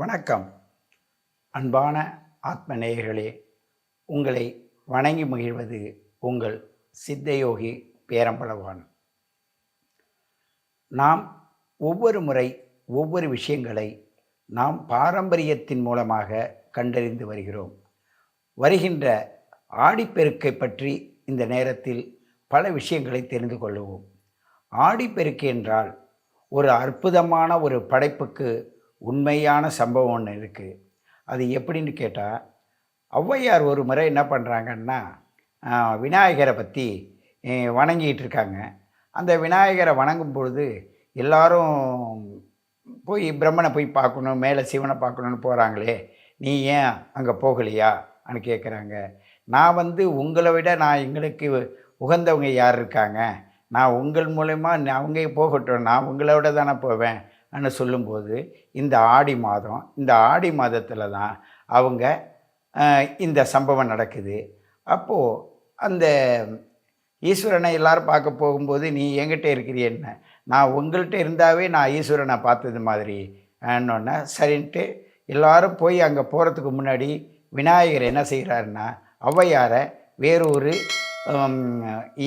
வணக்கம். அன்பான ஆத்ம நேயர்களே உங்களை வணங்கி மகிழ்வது உங்கள் சித்தயோகி பேரம்பளவான் நாம் ஒவ்வொரு முறை ஒவ்வொரு விஷயங்களை நாம் பாரம்பரியத்தின் மூலமாக கண்டறிந்து வருகிறோம். வருகின்ற ஆடிப்பெருக்கை பற்றி இந்த நேரத்தில் பல விஷயங்களை தெரிந்து கொள்ளுவோம். ஆடிப்பெருக்கு என்றால் ஒரு அற்புதமான ஒரு படைப்புக்கு உண்மையான சம்பவம் ஒன்று இருக்குது அது எப்படின்னு கேட்டால் ஔவையார் ஒரு முறை என்ன பண்ணுறாங்கன்னா விநாயகரை பற்றி வணங்கிட்டு இருக்காங்க. அந்த விநாயகரை வணங்கும் பொழுது எல்லாரும் போய் பிரம்மனை போய் பார்க்கணும் மேலே சிவனை பார்க்கணுன்னு போகிறாங்களே நீ ஏன் அங்கே போகலையான்னு கேட்குறாங்க நான் வந்து உங்களை விட நான் எங்களுக்கு உகந்தவங்க யார் இருக்காங்க? நான் உங்கள் மூலயமா அவங்க போகட்டும் நான் உங்களோட தானே போவேன். ன்னு சொல்லும்போது இந்த ஆடி மாதம் இந்த ஆடி மாதத்தில் தான் அவங்க இந்த சம்பவம் நடக்குது. அப்போது அந்த ஈஸ்வரனை எல்லாரும் பார்க்க போகும்போது நீ என்கிட்ட இருக்கிறியஎன்ன நான் உங்கள்கிட்ட இருந்தாவே நான் ஈஸ்வரனை பார்த்தது மாதிரி. ஆனோடனே சரின்ட்டு எல்லாரும் போய் அங்கே போகிறதுக்கு முன்னாடி விநாயகர் என்ன செய்கிறாருன்னா ஔவையாரை வேறொரு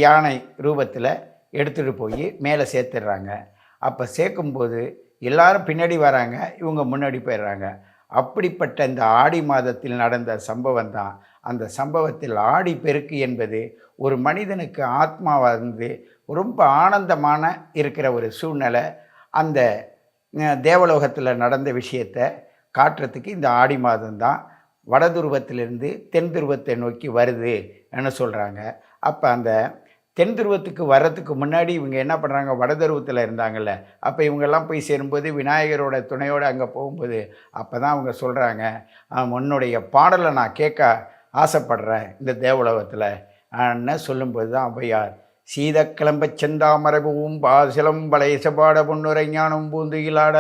யானை ரூபத்தில் எடுத்துகிட்டு போய் மேலே சேர்த்துடுறாங்க அப்போ சேர்க்கும்போது எல்லாரும் பின்னாடி வராங்க இவங்க முன்னாடி போயிடுறாங்க. அப்படிப்பட்ட இந்த ஆடி மாதத்தில் நடந்த சம்பவம் தான். அந்த சம்பவத்தில் ஆடி பெருக்கு என்பது ஒரு மனிதனுக்கு ஆத்மா வந்து ரொம்ப ஆனந்தமான இருக்கிற ஒரு சூழ்நிலை. அந்த தேவலோகத்தில் நடந்த விஷயத்தை காட்டுறதுக்கு இந்த ஆடி மாதம் தான் வட துருவத்திலிருந்து தென் துருவத்தை நோக்கி வருது வருதுன்னு சொல்கிறாங்க அப்போ அந்த தென் துருவத்துக்கு வர்றதுக்கு முன்னாடி இவங்க என்ன பண்ணுறாங்க வட துருவத்தில் இருந்தாங்கல்ல. அப்போ இவங்கெல்லாம் போய் சேரும்போது விநாயகரோட துணையோடு அங்கே போகும்போது அப்போ தான் அவங்க சொல்கிறாங்க உன்னுடைய பாடலை நான் கேட்க ஆசைப்படுறேன் இந்த தேவலோகத்தில். ன்னு சொல்லும்போது தான் ஔவையார் கிளம்ப செந்தாமரபுவும் பாசிலம் பழையசபாட பொன்னுரை ஞானம் பூந்துகிலாட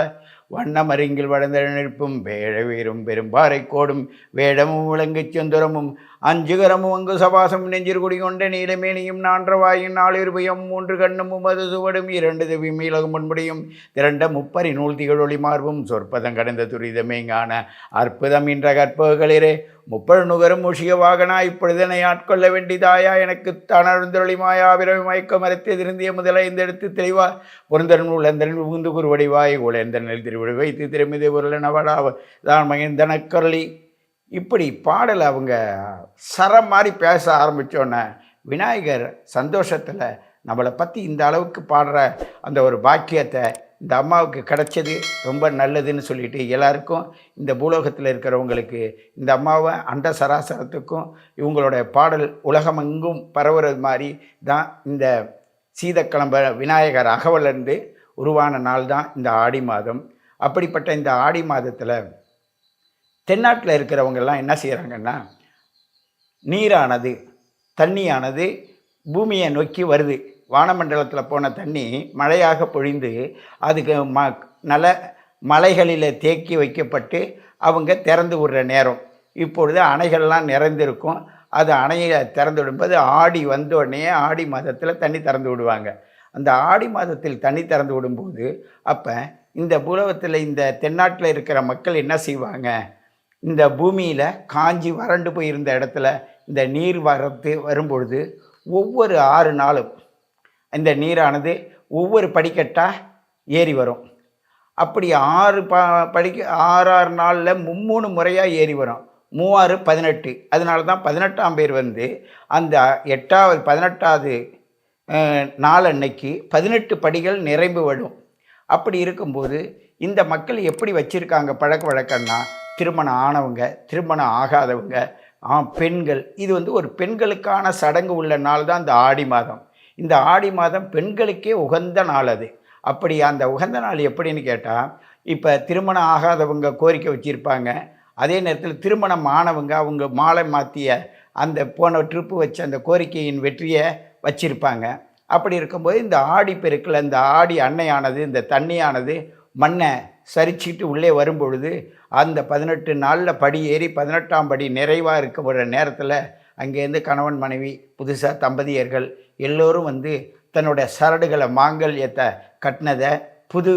வண்ணமருங்கில் வளர்ந்தெழுப்பும் வேழ வீரும் பெரும்பாறை கோடும் வேடமும் விளங்குச் செந்துரமும் அஞ்சுகரமும் அங்கு சபாசம் நெஞ்சில் குடிகொண்ட நீலமேனியும் நான்றவாயும் நாளிருபயம் மூன்று கண்ணும் உமது சுவடும் இரண்டு செவி மீளகும் முன்படியும் திரண்ட முப்பரி நூல் திகழொளி மார்பும் சொற்பதம் கடந்த துரிதமேங்கான அற்புதம் என்ற கற்பகளிரே முப்பழு நுகரும் முஷிய வாகனா இப்பொழுதனை ஆட்கொள்ள வேண்டிதாயா? எனக்கு தனர்ந்தொழி மாயா விரவி மயக்க மரத்தை திருந்திய முதலை இந்த எடுத்து தெளிவா. பொருந்தன் உழந்தன் புகுந்து குருவடிவாய் உழைந்தனில் திருவிடு வைத்து திருமிதி பொருள் நவடாவ தான் மகிழ்ந்தனக்கரளி இப்படி பாடல் அவங்க சரம் மாதிரி பேச ஆரம்பித்தோன்னே விநாயகர் சந்தோஷத்தில் நம்மளை பற்றி இந்த அளவுக்கு பாடுற அந்த ஒரு பாக்கியத்தை இந்த அம்மாவுக்கு கிடைச்சது ரொம்ப நல்லதுன்னு சொல்லிட்டு எல்லாருக்கும் இந்த பூலோகத்தில் இருக்கிறவங்களுக்கு இந்த அம்மாவை அண்ட சராசரத்துக்கும் இவங்களோட பாடல் உலகமெங்கும் பரவுறது மாதிரி தான் இந்த சீதக்கிளம்ப விநாயகர் அகவலருந்து உருவான நாள் தான் இந்த ஆடி மாதம். அப்படிப்பட்ட இந்த ஆடி மாதத்தில் தென்னாட்டில் இருக்கிறவங்கெல்லாம் என்ன செய்கிறாங்கன்னா நீரானது தண்ணியானது பூமியை நோக்கி வருது. வானமண்டலத்தில் போன தண்ணி மழையாக பொழிந்து அதுக்கு ம நல மலைகளில் தேக்கி வைக்கப்பட்டு அவங்க திறந்து விடுற நேரம். இப்பொழுது அணைகள்லாம் நிறைந்திருக்கும். அது அணையை திறந்து விடும்போது ஆடி வந்தோடனே ஆடி மாதத்தில் தண்ணி திறந்து விடுவாங்க. அந்த ஆடி மாதத்தில் தண்ணி திறந்து விடும்போது அப்போ இந்த பூலவத்தில் இந்த தென்னாட்டில் இருக்கிற மக்கள் என்ன செய்வாங்க? இந்த பூமியில் காஞ்சி வறண்டு போயிருந்த இடத்துல இந்த நீர் வரத்து வரும்பொழுது ஒவ்வொரு ஆறு நாளும் இந்த நீரானது ஒவ்வொரு படிக்கட்டாக ஏறி வரும். அப்படி ஆறு ப படிக்க ஆறு ஆறு நாளில் மும்மூணு முறையாக ஏறி வரும். மூவாறு பதினெட்டு. அதனால தான் பதினெட்டாம் பேர் வந்து அந்த எட்டாவது பதினெட்டாவது நாள் அன்னைக்கு பதினெட்டு படிகள் நிறைவு வரும். அப்படி இருக்கும்போது இந்த மக்கள் எப்படி வச்சுருக்காங்க பழக்க வழக்கம்னா திருமணம் ஆனவங்க திருமணம் ஆகாதவங்க ஆ, பெண்கள். இது வந்து ஒரு பெண்களுக்கான சடங்கு உள்ள நாள் தான் இந்த ஆடி மாதம். இந்த ஆடி மாதம் பெண்களுக்கே உகந்த நாள் அது. அப்படி அந்த உகந்த நாள் எப்படின்னு கேட்டால் இப்போ திருமணம் ஆகாதவங்க கோரிக்கை வச்சுருப்பாங்க. அதே நேரத்தில் திருமணம் ஆனவங்க அவங்க மாலை மாற்றிய அந்த போன ட்ரிப்பு வச்ச அந்த கோரிக்கையின் வெற்றியை வச்சுருப்பாங்க. அப்படி இருக்கும்போது இந்த ஆடி பெருக்கில் இந்த ஆடி அன்னையானது இந்த தண்ணியானது மண்ணை சரிச்சிட்டு உள்ளே வரும்பொழுது அந்த பதினெட்டு நாளில் படி ஏறி பதினெட்டாம் படி நிறைவாக இருக்கிற நேரத்தில் அங்கேருந்து கணவன் மனைவி புதுசாக தம்பதியர்கள் எல்லோரும் வந்து தன்னோட சரடுகளை மாங்கல்யத்தை கட்டினதை புது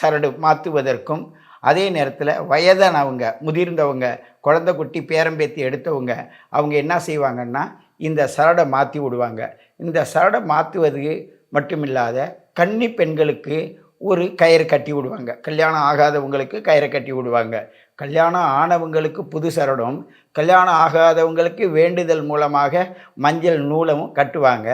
சரடு மாற்றுவதற்கும் அதே நேரத்தில் வயதானவங்க முதிர்ந்தவங்க குழந்தை குட்டி பேரம்பேத்தி எடுத்தவங்க அவங்க என்ன செய்வாங்கன்னா இந்த சரடை மாற்றி விடுவாங்க. இந்த சரடை மாற்றுவது மட்டுமில்லாத கன்னி பெண்களுக்கு ஒரு கயிறு கட்டி விடுவாங்க. கல்யாணம் ஆகாதவங்களுக்கு கயிறை கட்டி விடுவாங்க. கல்யாணம் ஆனவங்களுக்கு புது சரடும் கல்யாணம் ஆகாதவங்களுக்கு வேண்டுதல் மூலமாக மஞ்சள் நூலும் கட்டுவாங்க.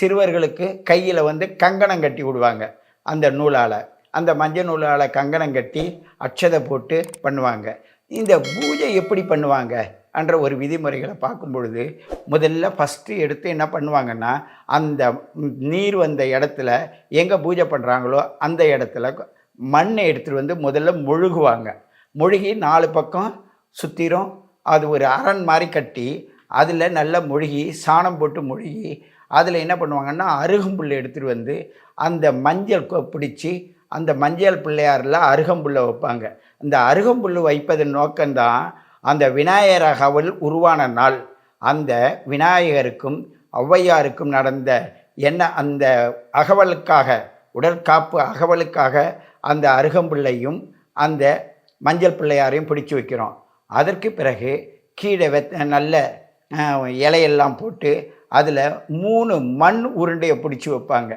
சிறுவர்களுக்கு கையில் வந்து கங்கணம் கட்டி விடுவாங்க அந்த நூலால். அந்த மஞ்சள் நூலால் கங்கணம் கட்டி அட்சதை போட்டு பண்ணுவாங்க. இந்த பூஜை எப்படி பண்ணுவாங்க? என்ற ஒரு விதிமுறைகளை பார்க்கும் பொழுது முதல்ல ஃபஸ்ட்டு எடுத்து என்ன பண்ணுவாங்கன்னா அந்த நீர் வந்த இடத்துல எங்கே பூஜை பண்ணுறாங்களோ அந்த இடத்துல மண்ணை எடுத்துகிட்டு வந்து முதல்ல முழுகுவாங்க. முழுகி நாலு பக்கம் சுற்றிரும் அது ஒரு அரண் மாதிரி கட்டி அதில் நல்லா மொழுகி சாணம் போட்டு மொழுகி அதில் என்ன பண்ணுவாங்கன்னா அருகம்புல் எடுத்துகிட்டு வந்து அந்த மஞ்சள் கொ- பிடிச்சி அந்த மஞ்சள் பிள்ளையாரில் அருகம்புல்லை வைப்பாங்க. இந்த அருகம்புல் வைப்பதன் நோக்கம்தான் அந்த விநாயகர் அகவல் உருவான நாள். அந்த விநாயகருக்கும் ஔவையாருக்கும் நடந்த என்ன அந்த அகவலுக்காக உடற்காப்பு அகவலுக்காக அந்த அருகம்புள்ளையும் அந்த மஞ்சள் பிள்ளையாரையும் பிடிச்சு வைக்கிறோம். அதற்கு பிறகு கீழே வெத்த நல்ல இலையெல்லாம் போட்டு அதில் மூணு மண் உருண்டையை பிடிச்சி வைப்பாங்க.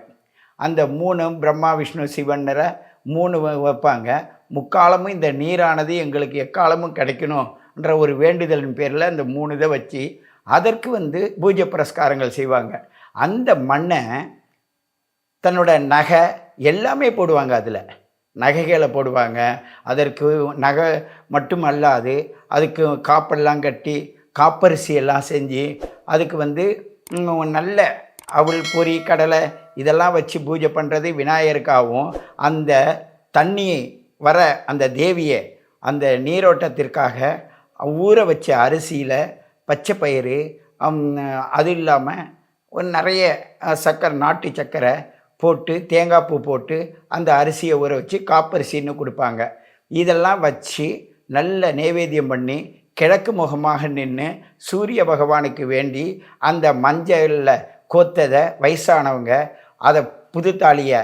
அந்த மூணு பிரம்மா விஷ்ணு சிவன்னரை மூணு வைப்பாங்க. முக்காலமும் இந்த நீரானது எங்களுக்கு எக்காலமும் கிடைக்கணும். என்ற ஒரு வேண்டுதலின் பேரில் அந்த மூணு இதை வச்சு அதற்கு வந்து பூஜை புரஸ்காரங்கள் செய்வாங்க. அந்த மண்ணை தன்னோட நகை எல்லாமே போடுவாங்க அதில். நகைகளை போடுவாங்க. அதற்கு நகை மட்டும் அல்லாது அதுக்கு காப்பெல்லாம் கட்டி காப்பரிசி எல்லாம் செஞ்சு அதுக்கு வந்து நல்ல அவள் பொரி கடலை இதெல்லாம் வச்சு பூஜை பண்ணுறது விநாயகருக்காகவும் அந்த தண்ணி வர அந்த தேவியை அந்த நீரோட்டத்திற்காக ஊற வச்ச அரிசியில் பச்சை பயிறு அது இல்லாமல் ஒரு நிறைய சர்க்கரை நாட்டு சர்க்கரை போட்டு தேங்காய் பூ போட்டு அந்த அரிசியை ஊற வச்சு காப்பரிசின்னு கொடுப்பாங்க. இதெல்லாம் வச்சு நல்ல நைவேத்தியம் பண்ணி கிழக்கு முகமாக நின்று சூரிய பகவானுக்கு வேண்டி அந்த மஞ்சளில் கோத்ததை வயசானவங்க அதை புது தாலியை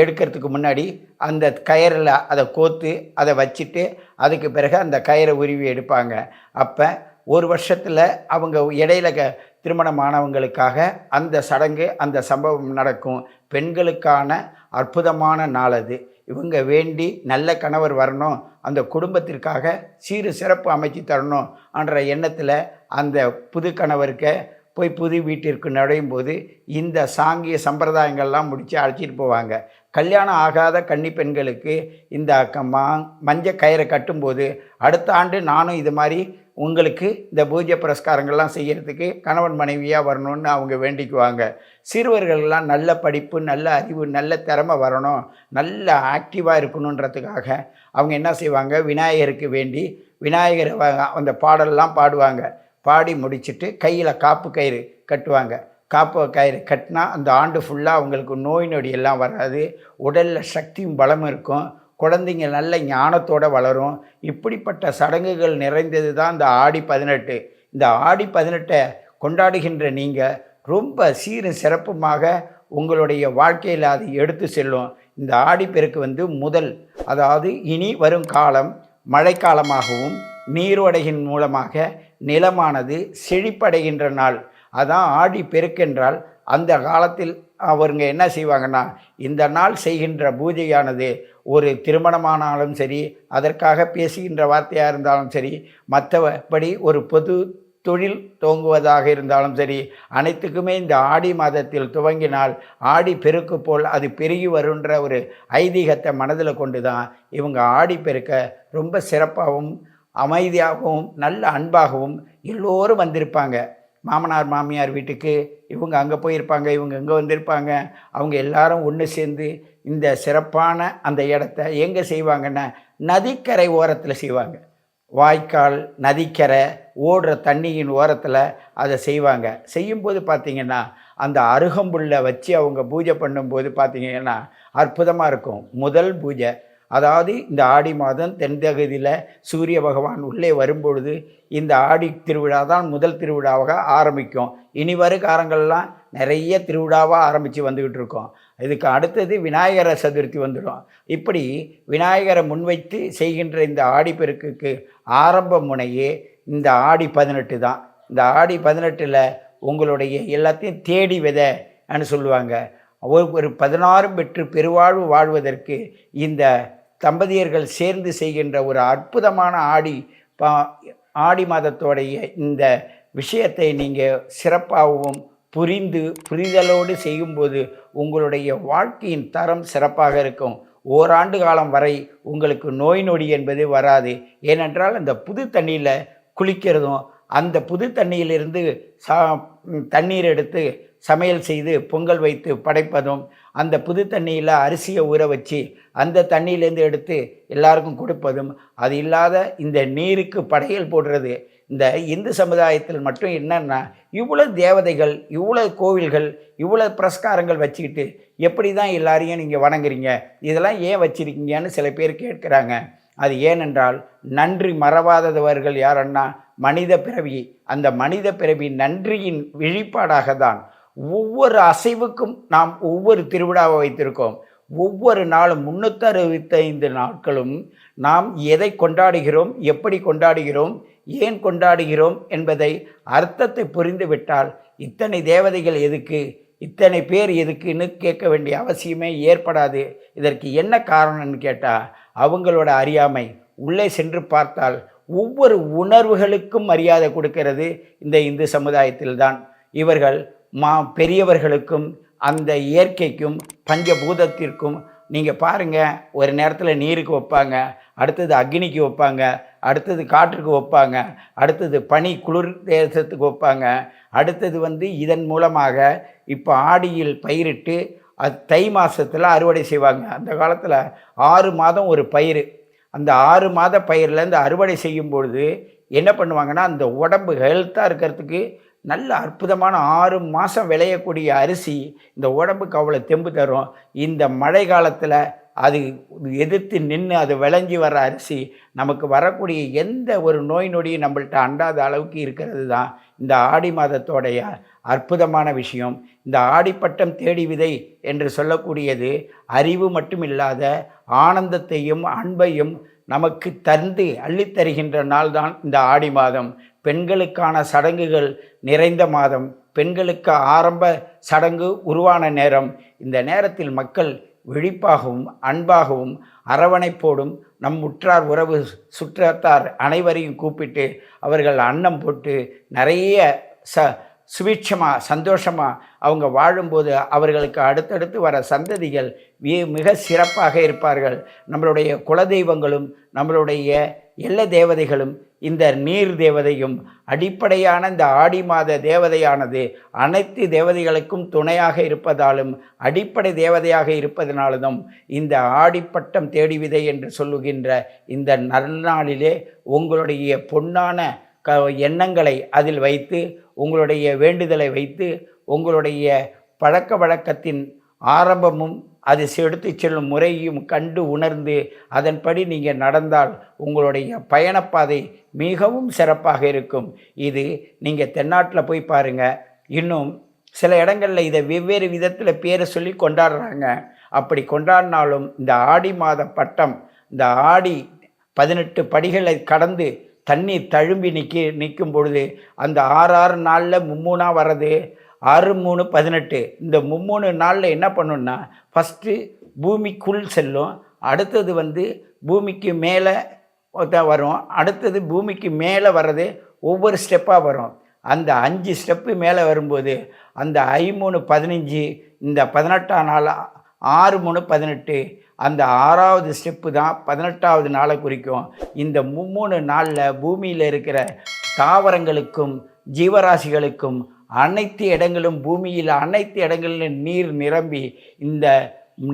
எடுக்கிறதுக்கு முன்னாடி அந்த கயரில் அதை கோத்து அதை வச்சுட்டு அதுக்கு பிறகு அந்த கயிறை உருவி எடுப்பாங்க. அப்போ ஒரு வருஷத்தில் அவங்க இடையில க திருமணமானவங்களுக்காக அந்த சடங்கு அந்த சம்பவம் நடக்கும். பெண்களுக்கான அற்புதமான நாள் அது. இவங்க வேண்டி நல்ல கணவர் வரணும். அந்த குடும்பத்திற்காக சீரு சிறப்பு அமைச்சு தரணும் என்ற எண்ணத்தில் அந்த புது கணவருக்கு போய் புது வீட்டிற்கு நுழையும் போது இந்த சாங்கிய சம்பிரதாயங்கள்லாம் முடித்து அழைச்சிட்டு போவாங்க. கல்யாணம் ஆகாத கன்னி பெண்களுக்கு இந்த அக்கம்மா மஞ்சள் கயிறை கட்டும்போது அடுத்த ஆண்டு நானும் இது மாதிரி உங்களுக்கு இந்த பூஜை புரஸ்காரங்கள்லாம் செய்கிறதுக்கு கணவன் மனைவியாக வரணும்னு அவங்க வேண்டிக்குவாங்க. சிறுவர்கள்லாம் நல்ல படிப்பு நல்ல அறிவு நல்ல திறமை வரணும். நல்ல ஆக்டிவாக இருக்கணுன்றதுக்காக அவங்க என்ன செய்வாங்க? விநாயகருக்கு வேண்டி விநாயகர் அந்த பாடல்லாம் பாடுவாங்க. பாடி முடிச்சிட்டு கையில் காப்பு கயிறு கட்டுவாங்க. காப்பு கயிறு கட்டினா அந்த ஆண்டு ஃபுல்லாக அவங்களுக்கு நோய் நொடி எல்லாம் வராது. உடலில் சக்தியும் பலமும் இருக்கும். குழந்தைங்க நல்ல ஞானத்தோட வளரும். இப்படிப்பட்ட சடங்குகள் நிறைந்தது தான் இந்த ஆடி பதினெட்டு. இந்த ஆடி பதினெட்டை கொண்டாடுகின்ற நீங்கள் ரொம்ப சீரும் சிறப்புமாக உங்களுடைய வாழ்க்கையில் அது எடுத்து செல்லும். இந்த ஆடிப்பெருக்கு வந்து முதல் அதாவது இனி வரும் காலம் மழைக்காலமாகவும் நீரோடையின் மூலமாக நிலமானது செழிப்படைகின்ற நாள். அதான் ஆடி பெருக்கென்றால் அந்த காலத்தில் அவருங்க என்ன செய்வாங்கன்னா இந்த நாள் செய்கின்ற பூஜையானது ஒரு திருமணமானாலும் சரி அதற்காக பேசுகின்ற வார்த்தையாக இருந்தாலும் சரி மற்றபடி ஒரு பொது தொழில் துவங்குவதாக இருந்தாலும் சரி அனைத்துக்குமே இந்த ஆடி மாதத்தில் துவங்கினால் ஆடி பெருக்கு போல் அது பெருகி வருன்ற ஒரு ஐதீகத்தை மனதில் கொண்டு தான் இவங்க ஆடி பெருக்க ரொம்ப சிறப்பாகவும் அமைதியாகவும் நல்ல அன்பாகவும் எல்லோரும் வந்திருப்பாங்க. மாமனார் மாமியார் வீட்டுக்கு இவங்க அங்கே போயிருப்பாங்க இவங்க இங்கே வந்திருப்பாங்க. அவங்க எல்லாரும் ஒன்று சேர்ந்து இந்த சிறப்பான அந்த இடத்த எங்கே செய்வாங்கன்னா நதிக்கரை ஓரத்தில் செய்வாங்க. வாய்க்கால் நதிக்கரை ஓடுற தண்ணியின் ஓரத்தில் அதை செய்வாங்க. செய்யும்போது பார்த்திங்கன்னா அந்த அருகம்புல்லை வச்சு அவங்க பூஜை பண்ணும்போது பார்த்தீங்கன்னா அற்புதமாக இருக்கும். முதல் பூஜை அதாவது இந்த ஆடி மாதம் தென்தகுதியில் சூரிய பகவான் உள்ளே வரும்பொழுது இந்த ஆடி திருவிழா தான் முதல் திருவிழாவாக ஆரம்பிக்கும். இனி வரும் காலங்கள்லாம் நிறைய திருவிழாவாக ஆரம்பித்து வந்துக்கிட்டு இருக்கோம். இதுக்கு அடுத்தது விநாயகர சதுர்த்தி வந்துடும். இப்படி விநாயகரை முன்வைத்து செய்கின்ற இந்த ஆடிப்பெருக்குக்கு ஆரம்ப முனையே இந்த ஆடி பதினெட்டு தான். இந்த ஆடி பதினெட்டில் உங்களுடைய எல்லாத்தையும் தேடி விதைன்னு சொல்லுவாங்க. ஒரு ஒரு பதினாறு பெற்று பெருவாழ்வு வாழ்வதற்கு இந்த தம்பதியர்கள் சேர்ந்து செய்கின்ற ஒரு அற்புதமான ஆடி பா ஆடி மாதத்தோடைய இந்த விஷயத்தை நீங்கள் சிறப்பாகவும் புரிந்து புரிதலோடு செய்யும்போது உங்களுடைய வாழ்க்கையின் தரம் சிறப்பாக இருக்கும். ஓராண்டு காலம் வரை உங்களுக்கு நோய் நொடி என்பது வராது. ஏனென்றால் அந்த புது தண்ணியில் குளிக்கிறதும் அந்த புது தண்ணியிலிருந்து சா தண்ணீர் எடுத்து சமையல் செய்து பொங்கல் வைத்து படைப்பதும் அந்த புது தண்ணியில் அரிசியை ஊற வச்சு அந்த தண்ணியிலேருந்து எடுத்து எல்லாருக்கும் கொடுப்பதும் அது இல்லாத இந்த நீருக்கு படையல் போடுறது இந்த இந்து சமுதாயத்தில் மட்டும் என்னென்னா இவ்வளோ தேவதைகள் இவ்வளோ கோவில்கள் இவ்வளோ பிரஸ்காரங்கள் வச்சுக்கிட்டு எப்படி தான் எல்லாரையும் நீங்கள் வணங்குறீங்க? இதெல்லாம் ஏன் வச்சுருக்கீங்கன்னு சில பேர் கேட்குறாங்க. அது ஏனென்றால் நன்றி மறவாதவர்கள் யாரன்னா மனித பிறவி. அந்த மனித பிறவி நன்றியின் வெளிப்பாடாக தான் ஒவ்வொரு அசைவுக்கும் நாம் ஒவ்வொரு திருவிழாவை வைத்திருக்கோம். ஒவ்வொரு நாளும் முன்னூற்றறுபத்தைந்து நாட்களும் நாம் எதை கொண்டாடுகிறோம் எப்படி கொண்டாடுகிறோம் ஏன் கொண்டாடுகிறோம் என்பதை அர்த்தத்தை புரிந்துவிட்டால் இத்தனை தேவதைகள் எதுக்கு இத்தனை பேர் எதுக்குன்னு கேட்க வேண்டிய அவசியமே ஏற்படாது. இதற்கு என்ன காரணம்னு கேட்டால் அவங்களோட அறியாமை உள்ளே சென்று பார்த்தால் ஒவ்வொரு உணர்வுகளுக்கும் மரியாதை கொடுக்கிறது இந்த இந்து சமுதாயத்தில்தான். இவர்கள் மா பெரியவர்களுக்கும் அந்த இயற்கைக்கும் பஞ்சபூதத்திற்கும் நீங்கள் பாருங்கள் ஒரு நேரத்தில் நீருக்கு வைப்பாங்க அடுத்தது அக்னிக்கு வைப்பாங்க அடுத்தது காற்றுக்கு வைப்பாங்க அடுத்தது பனி குளிர் தேசத்துக்கு வைப்பாங்க அடுத்தது வந்து இதன் மூலமாக இப்போ ஆடியில் பயிரிட்டு அது தை மாதத்தில் அறுவடை செய்வாங்க. அந்த காலத்தில் ஆறு மாதம் ஒரு பயிர் அந்த ஆறு மாத பயிரில் இந்த அறுவடை செய்யும் பொழுது என்ன பண்ணுவாங்கன்னா அந்த உடம்பு ஹெல்த்தாக இருக்கிறதுக்கு நல்ல அற்புதமான ஆறு மாதம் விளையக்கூடிய அரிசி இந்த உடம்புக்கு அவ்வளோ தெம்பு தரும். இந்த மழை காலத்தில் அது எதிர்த்து நின்று அது விளைஞ்சி வர அரிசி நமக்கு வரக்கூடிய எந்த ஒரு நோய் நொடியும் நம்மள்ட்ட அண்டாத அளவுக்கு இருக்கிறது தான் இந்த ஆடி மாதத்தோடைய அற்புதமான விஷயம். இந்த ஆடிப்பட்டம் தேடி விதை என்று சொல்லக்கூடியது அறிவு மட்டும் இல்லாத ஆனந்தத்தையும் அன்பையும் நமக்கு தந்து அள்ளித்தருகின்ற நாள் தான் இந்த ஆடி மாதம். பெண்களுக்கான சடங்குகள் நிறைந்த மாதம் பெண்களுக்கு ஆரம்ப சடங்கு உருவான நேரம். இந்த நேரத்தில் மக்கள் விழிப்பாகவும் அன்பாகவும் அரவணைப்போடும் நம் உற்றார் உறவு சுற்றத்தார் அனைவரையும் கூப்பிட்டு அவர்கள் அன்னம் போட்டு நிறைய ச சுபீட்சமாக சந்தோஷமாக அவங்க வாழும்போது அவர்களுக்கு அடுத்தடுத்து வர சந்ததிகள் மிக சிறப்பாக இருப்பார்கள். நம்மளுடைய குலதெய்வங்களும் நம்மளுடைய எல்லா தேவதைகளும் இந்த நீர் தேவதையும் அடிப்படையான இந்த ஆடி மாத தேவதையானது அனைத்து தேவதைகளுக்கும் துணையாக இருப்பதாலும் அடிப்படை தேவதையாக இருப்பதனாலும் இந்த ஆடிப்பட்டம் தேடி விதை என்று சொல்லுகின்ற இந்த நன்னாளிலே உங்களுடைய பொன்னான க எண்ணங்களை அதில் வைத்து உங்களுடைய வேண்டுதலை வைத்து உங்களுடைய பழக்க வழக்கத்தின் ஆரம்பமும் அது செடுத்து செல்லும் முறையும் கண்டு உணர்ந்து அதன்படி நீங்கள் நடந்தால் உங்களுடைய பயணப்பாதை மிகவும் சிறப்பாக இருக்கும். இது நீங்கள் தென்னாட்டில் போய் பாருங்கள் இன்னும் சில இடங்களில் இதை வெவ்வேறு விதத்தில் பேரை சொல்லி கொண்டாடுறாங்க. அப்படி கொண்டாடினாலும் இந்த ஆடி மாத பட்டம் இந்த ஆடி பதினெட்டு படிகளை கடந்து தண்ணீர் தழும்பி நிற்கி நிற்கும் பொழுது அந்த ஆறு ஆறு நாளில் மும்மூணாக வர்றது ஆறு மூணு பதினெட்டு. இந்த மும்மூணு நாளில் என்ன பண்ணுன்னா ஃபஸ்ட்டு பூமிக்குள் செல்லும். அடுத்தது வந்து பூமிக்கு மேலே வரும். அடுத்தது பூமிக்கு மேலே வர்றது ஒவ்வொரு ஸ்டெப்பாக வரும். அந்த அஞ்சு ஸ்டெப்பு மேலே வரும்போது அந்த ஐமூணு பதினஞ்சு இந்த பதினெட்டாம் நாள் ஆறு மூணு பதினெட்டு அந்த ஆறாவது ஸ்டெப்பு தான் பதினெட்டாவது நாளை குறிக்கும். இந்த மும்மூணு நாளில் பூமியில் இருக்கிற தாவரங்களுக்கும் ஜீவராசிகளுக்கும் அனைத்து இடங்களும் பூமியில் அனைத்து இடங்களிலும் நீர் நிரம்பி இந்த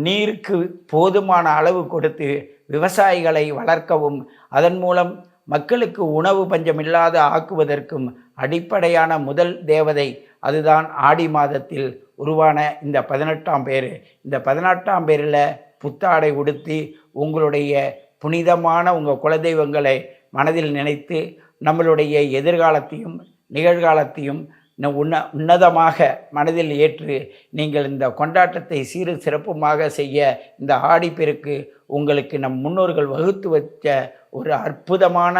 நீருக்கு போதுமான அளவு கொடுத்து விவசாயிகளை வளர்க்கவும் அதன் மூலம் மக்களுக்கு உணவு பஞ்சமில்லாத ஆக்குவதற்கும் அடிப்படையான முதல் தேவதை அதுதான் ஆடி மாதத்தில் உருவான இந்த பதினெட்டாம் பேர். இந்த பதினெட்டாம் பேரில் புத்தாடை உடுத்தி உங்களுடைய புனிதமான உங்கள் குலதெய்வங்களை மனதில் நினைத்து நம்மளுடைய எதிர்காலத்தையும் நிகழ்காலத்தையும் உன்ன உன்னதமாக மனதில் ஏற்று நீங்கள் இந்த கொண்டாட்டத்தை சீரு சிறப்புமாக செய்ய இந்த ஆடிப்பெருக்கு உங்களுக்கு நம் முன்னோர்கள் வகுத்து வச்ச ஒரு அற்புதமான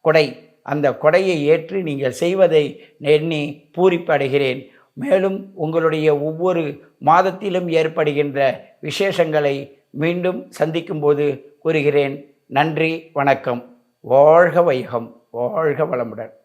கொடை. அந்த கொடையை ஏற்று நீங்கள் செய்வதை எண்ணி பூரிப்படைகிறேன். மேலும் உங்களுடைய ஒவ்வொரு மாதத்திலும் ஏற்படுகின்ற விசேஷங்களை மீண்டும் சந்திக்கும்போது கூறுகிறேன். நன்றி வணக்கம். வாழ்க வைகம். வாழ்க வளமுடன்.